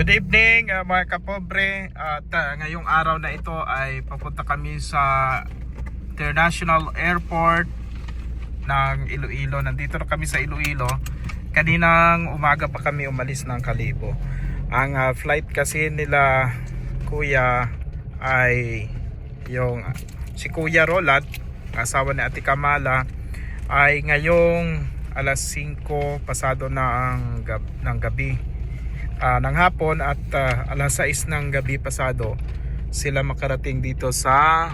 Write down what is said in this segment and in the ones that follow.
Good evening uh, mga kapobre at uh, ngayong araw na ito ay papunta kami sa International Airport ng Iloilo. Nandito na kami sa Iloilo. Kaninang umaga pa kami umalis ng Kalibo. Ang uh, flight kasi nila kuya ay yung si Kuya Roland, asawa ni Ate Kamala ay ngayong alas 5 pasado na ang gab- ng gabi ah, ng hapon at ah, alas 6 ng gabi pasado sila makarating dito sa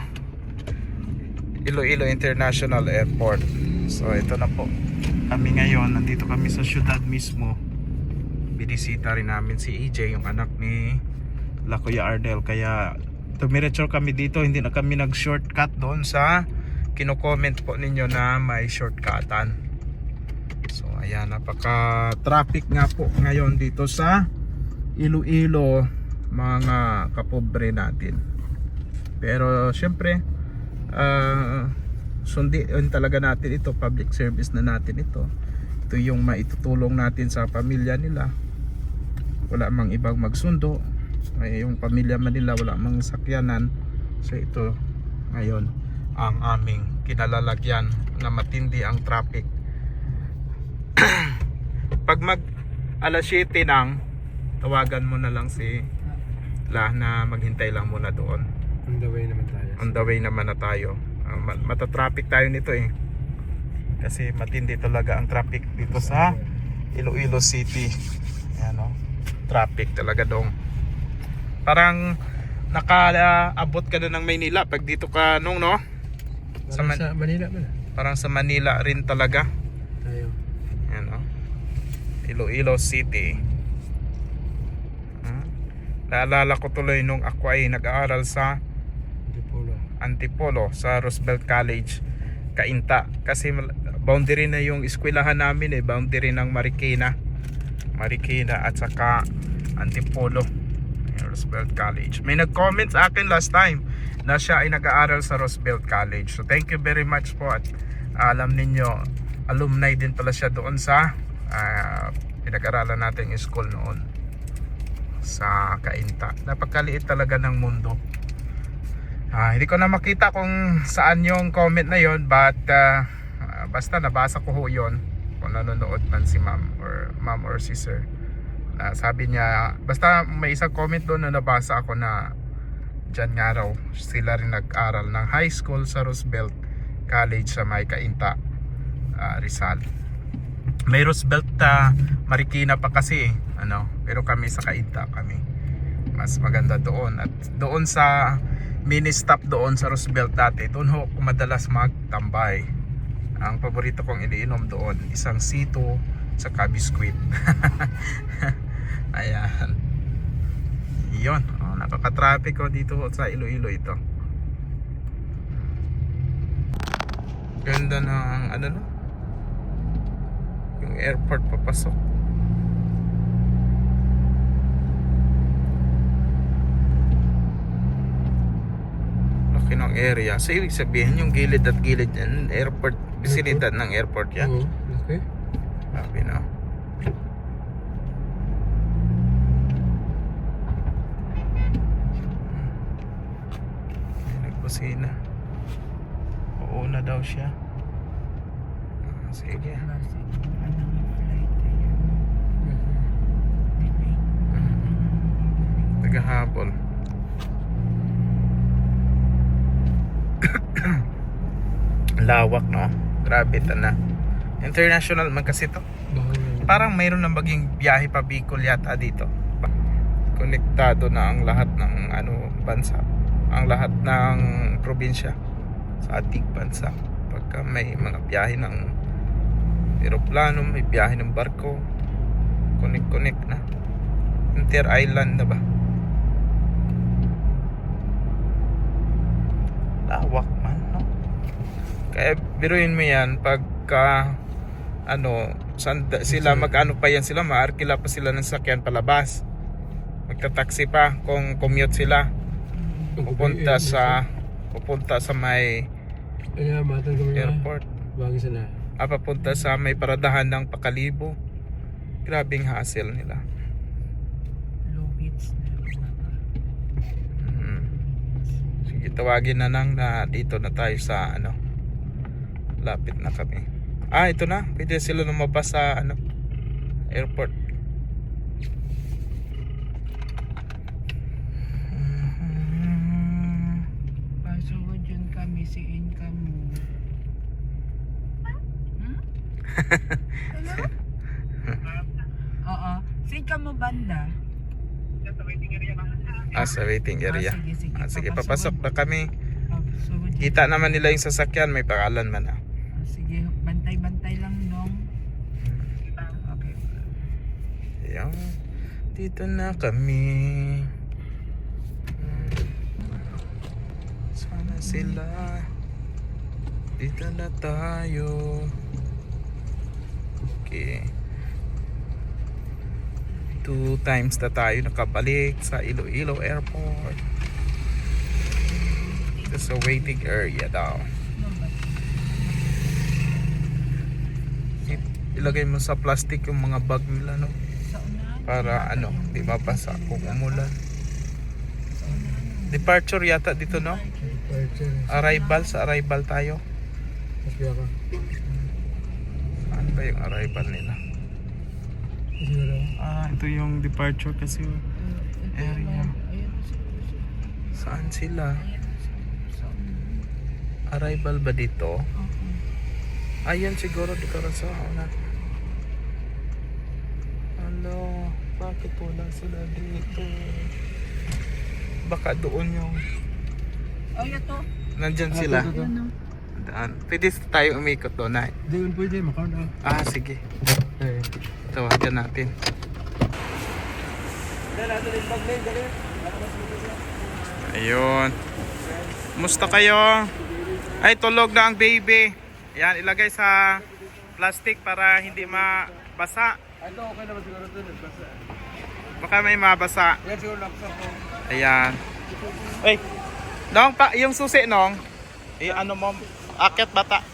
Iloilo International Airport. So ito na po. Kami ngayon, nandito kami sa syudad mismo. Binisita rin namin si EJ, yung anak ni La Kuya Ardel. Kaya tumiretso kami dito, hindi na kami nag-shortcut doon sa kino-comment po ninyo na may shortcutan. So ayan, napaka traffic nga po ngayon dito sa Iloilo mga kapobre natin. Pero syempre uh, sundin talaga natin ito, public service na natin ito. Ito yung maitutulong natin sa pamilya nila. Wala mang ibang magsundo. Ay, yung pamilya man nila wala mang sakyanan. So ito ngayon ang aming kinalalagyan na matindi ang traffic pag mag alas 7 nang tawagan mo na lang si La na maghintay lang muna doon On the way naman tayo. on the way naman na tayo uh, matatraffic tayo nito eh kasi matindi talaga ang traffic dito sa Iloilo City Ayan o traffic talaga dong parang nakaabot ka na ng Maynila pag dito ka nung no Sa, Man- sa Manila man. parang sa Manila rin talaga Tayo. Yan o. Iloilo City. Naalala ko tuloy nung ako ay nag-aaral sa Dipolo. Antipolo sa Roosevelt College, Cainta. Kasi boundary na yung eskwelahan namin eh, boundary ng Marikina. Marikina at saka Antipolo. Roosevelt College. May nag-comment sa akin last time na siya ay nag-aaral sa Roosevelt College. So thank you very much po at alam ninyo alumni din pala siya doon sa ah, pinag-aralan natin yung school noon sa Cainta. Napakaliit talaga ng mundo. Ah, hindi ko na makita kung saan yung comment na yon but ah, basta nabasa ko ho yun kung nanonood man si ma'am or ma'am or si sir. Na sabi niya, basta may isang comment doon na nabasa ako na dyan nga raw sila rin nag-aral ng high school sa Roosevelt College sa May Cainta, ah, Rizal. May Roosevelt ah, Marikina pa kasi eh, ano, pero kami sa Cainta kami. Mas maganda doon at doon sa mini stop doon sa Roosevelt dati, doon ho madalas magtambay. Ang paborito kong iniinom doon, isang sito sa biskuit. Ayan. Yun, oh, nakaka-traffic ko dito sa Iloilo ito. Ganda ng ano no? Yung airport papasok. Laki ng area. So ibig sabihin yung gilid at gilid yan, airport, bisilidad ng airport yan. Oo. Okay. Sabi na. Ay, Nagkusina. Oo na daw siya. Ah, Sige. Tagahabol. Lawak no? Grabe ito na. International man kasi to. Parang mayroon ng maging biyahe pa Bicol yata dito. Konektado na ang lahat ng ano bansa. Ang lahat ng probinsya sa ating bansa. Pagka may mga biyahe ng eroplano, may biyahe ng barko, connect-connect na. Inter-island na ba? Lawak? Kaya biruin mo yan pagka ano, saan da- sila mag-ano pa yan sila, maarkila pa sila ng sakyan palabas. Magta-taxi pa kung commute sila. Pupunta sa pupunta sa may airport. Bangin sana. Ah, papunta sa may paradahan ng Pakalibo. Grabing hassle nila. Hmm. Sige, tawagin na nang na dito na tayo sa ano. Lapit na kami. Ah, ito na. Pwede sila lumabas sa ano airport. Pasugod yun kami si income mo. Hmm? Oo. Si income mo banda? Ah, sa waiting area. Ah, sige, sige. Ah, sige, papasok na kami. Kita naman nila yung sasakyan, may pangalan man ah. Sige, bantay-bantay lang dong. Okay. Ayan. Dito na kami. Hmm. Sana sila. Dito na tayo. Okay. Two times na tayo nakabalik sa Iloilo Airport. Ito sa waiting area daw. Ilagay mo sa plastic yung mga bag nila no para ano, di mabasa kung umulan. Departure yata dito no? Arrival sa arrival tayo. Saan ba yung arrival nila? Siguro. Ah, ito yung departure kasi Area. saan sila? Arrival ba dito? Oo. Ayan siguro dito sa una. Ano, bakit wala sila dito? Baka doon yung Ay, ito. nandyan Ah, sila. ito, ito. Ayan o. Daan. Pwede tayo umikot doon ay. Hindi yun pwede, makaon na. Ah, sige. Eh. Tawagan natin. Ayun. Musta kayo? Ay, tulog na ang baby. Yan, ilagay sa plastic para hindi mabasa. Ito okay naman siguro ito. Basta. Baka may mabasa. Yan siguro laksa ko. Ayan. Ay, Nong, pa, yung susi, Nong. I, ano mo, akit bata.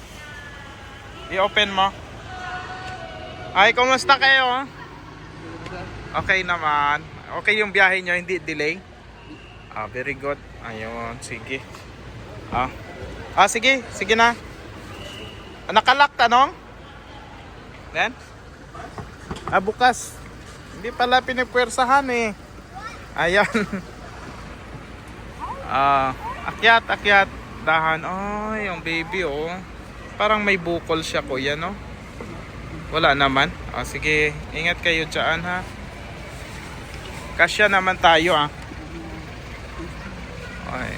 I-open mo. Ay, kumusta kayo? Okay naman. Okay yung biyahe nyo, hindi delay? Ah, very good. Ayun, sige. Ah, ah sige, sige na. Nakalak tanong? Then? Ah, bukas. Hindi pala pinipwersahan eh. Ayan. Ah, akyat, akyat. Dahan. Oh, yung baby oh. Parang may bukol siya kuya, no? Wala naman. Ah, sige, ingat kayo dyan ha. Kasya naman tayo ah. Ay.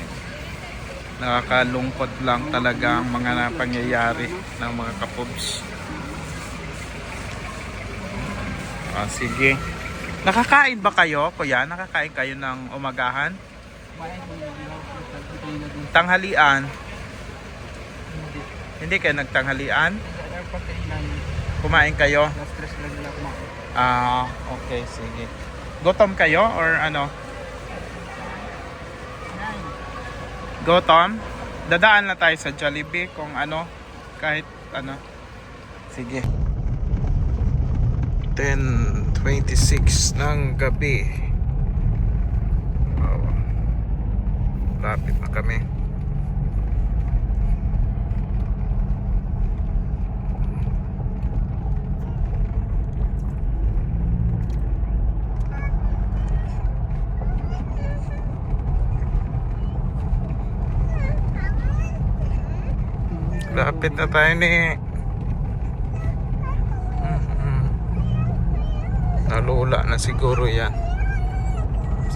Nakakalungkot lang talaga ang mga pangyayari ng mga kapobs. Ah, sige. Nakakain ba kayo, kuya? Nakakain kayo ng umagahan? Tanghalian. Hindi kayo nagtanghalian? Kumain kayo? Ah, okay, sige. Gutom kayo or ano? Gutom? Dadaan na tayo sa Jollibee kung ano, kahit ano. Sige. 10.26 ng gabi. Wow. Lapit na kami. Lapit na tayo ni Nalula na siguro yan.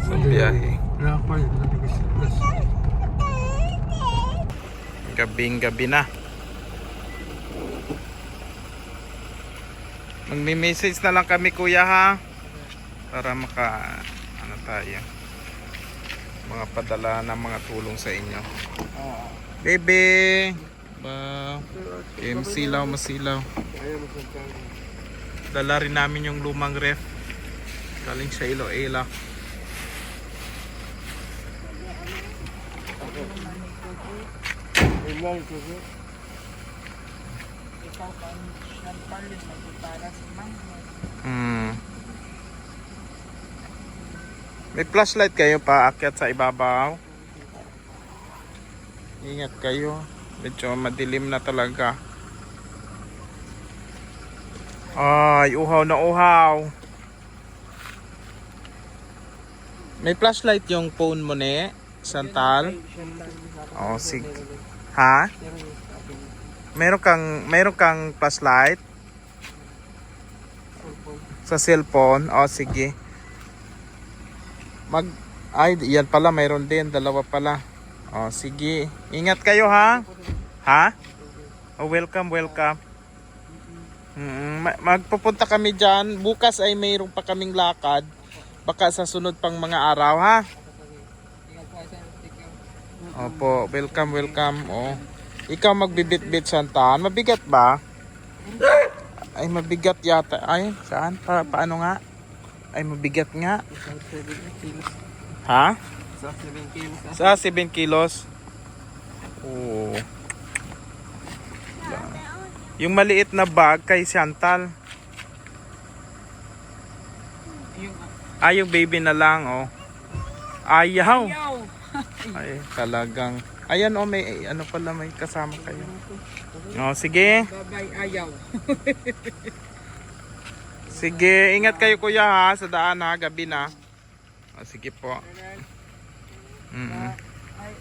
Sa biyahe. Gabing gabi na. Magme-message na lang kami kuya ha? Para maka Ano tayo? Mga padala ng mga tulong sa inyo. Bebe! Ba? MC law masilaw Ayaw masagkan. Dala rin namin yung lumang ref. Galing sa manghod. Hmm. May flashlight kayo pa akyat sa ibabaw. Ingat kayo. Medyo madilim na talaga. Ay, uhaw na uhaw. May flashlight yung phone mo ne, Santal. Oh, sige. Ha? Meron kang meron kang flashlight sa cellphone. Oh, sige. Mag ay, yan pala mayroon din, dalawa pala. Oh, sige. Ingat kayo ha. Ha? Oh, welcome, welcome. Mm, ma- magpupunta kami diyan. Bukas ay mayroon pa kaming lakad. Baka sa sunod pang mga araw ha. Opo, welcome, welcome. Oh. Ikaw magbibit-bit santaan. Mabigat ba? Ay, mabigat yata. Ay, saan? Pa, paano nga? Ay, mabigat nga. Ha? Sa 7 kilos. Sa 7 kilos. Oo. Yung maliit na bag kay Chantal. Ah, yung baby na lang, oh. Ayaw. Ay, talagang. Ayan, oh, may, ano pala, may kasama kayo. Oh, sige. Babay ayaw. Sige, ingat kayo kuya ha, sa daan ha, gabi na. Oh, sige po. Mm Ay,